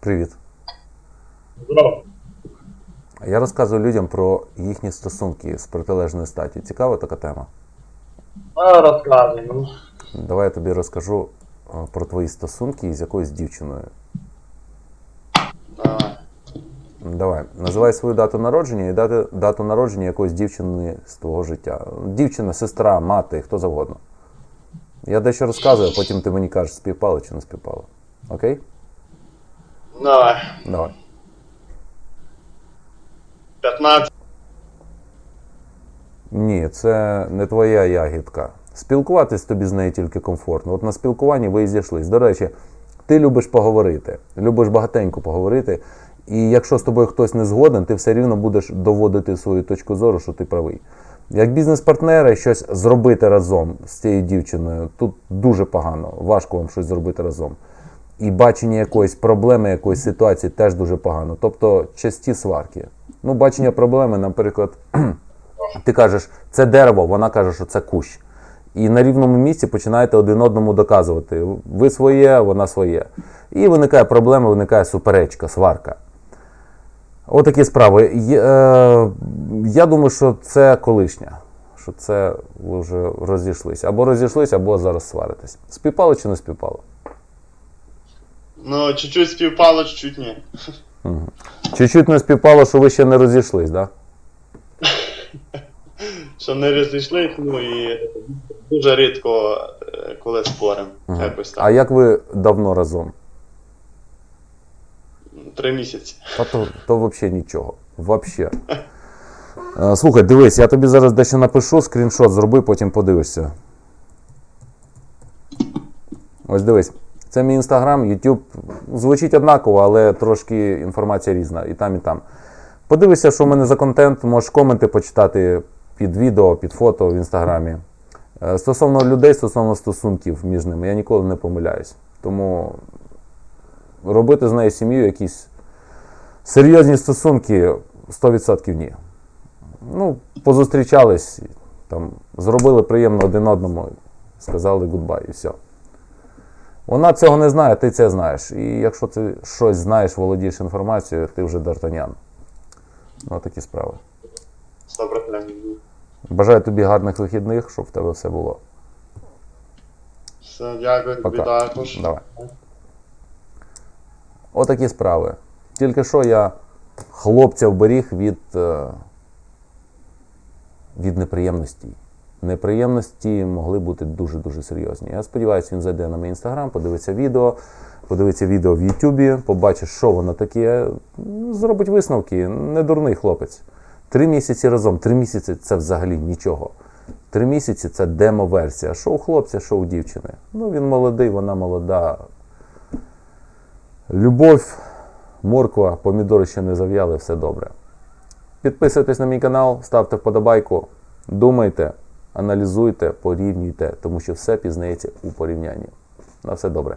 Привіт. Здорово. Я розказую людям про їхні стосунки з протилежної статі. Цікава така тема. Розказуй. Ну. Давай я тобі розкажу е, про твої стосунки з якоюсь дівчиною. Давай. Давай, називай свою дату народження і дати, дату народження якоїсь дівчини з твого життя. Дівчина, сестра, мати, хто завгодно. Я дещо розказую, а потім ти мені кажеш, співпало чи не співпало. Окей? Давай. Давай. 15. Ні, це не твоя ягідка. Спілкуватись тобі з нею тільки комфортно. От на спілкуванні ви і зійшлись. До речі, ти любиш поговорити, любиш багатенько поговорити. І якщо з тобою хтось не згоден, ти все рівно будеш доводити свою точку зору, що ти правий. Як бізнес-партнери щось зробити разом з цією дівчиною, тут дуже погано, важко вам щось зробити разом. І бачення якоїсь проблеми, якоїсь ситуації теж дуже погано. Тобто часті сварки. Ну, бачення проблеми, наприклад, ти кажеш, це дерево, вона каже, що це кущ. І на рівному місці починаєте один одному доказувати. Ви своє, вона своє. І виникає проблема, виникає суперечка, сварка. Отакі справи. Е, Я думаю, що це колишня. Що це ви вже розійшлися. Або розійшлися, або зараз сваритесь. Співпало чи не співпало? Ну, чуть-чуть співпало, чуть-чуть ні. Чуть-чуть не співпало, що ви ще не розійшлись, так? Що не розійшлись, ну і дуже рідко, е, коли спорим. Якось А як ви давно разом? Три місяці. Та то, то взагалі нічого. Вообще. Е, Слухай, дивись, я тобі зараз дещо напишу, скріншот зроби, потім подивишся. Ось дивись. Це мій інстаграм, YouTube. Звучить однаково, але трошки інформація різна. І там, і там. Подивися, що в мене за контент, можеш коменти почитати під відео, під фото в інстаграмі. Е, Стосовно людей, стосовно стосунків між ними, я ніколи не помиляюсь. Тому робити з нею сім'ю якісь серйозні стосунки 100% ні. Ну, позустрічались, там, зробили приємно один одному, сказали гудбай і все. Вона цього не знає, ти це знаєш. І якщо ти щось знаєш, володієш інформацією, ти вже дартанян. Ну, такі справи. 100%. Бажаю тобі гарних вихідних, щоб в тебе все було. Все, дякую тобі також. Давай. Отакі справи. Тільки що я хлопця вберіг від, е, від неприємностей. Неприємності могли бути дуже-дуже серйозні. Я сподіваюся, він зайде на мій інстаграм, подивиться відео, подивиться відео в Ютубі, побачить, що воно таке, зробить висновки. Не дурний хлопець. Три місяці разом, три місяці це взагалі нічого. Три місяці це демо-версія. Що у хлопця, що у дівчини. Ну, він молодий, вона молода. Любов, морква, помідори ще не зав'яли, все добре. Підписуйтесь на мій канал, ставте вподобайку, думайте, аналізуйте, порівнюйте, тому що все пізнається у порівнянні. На все добре.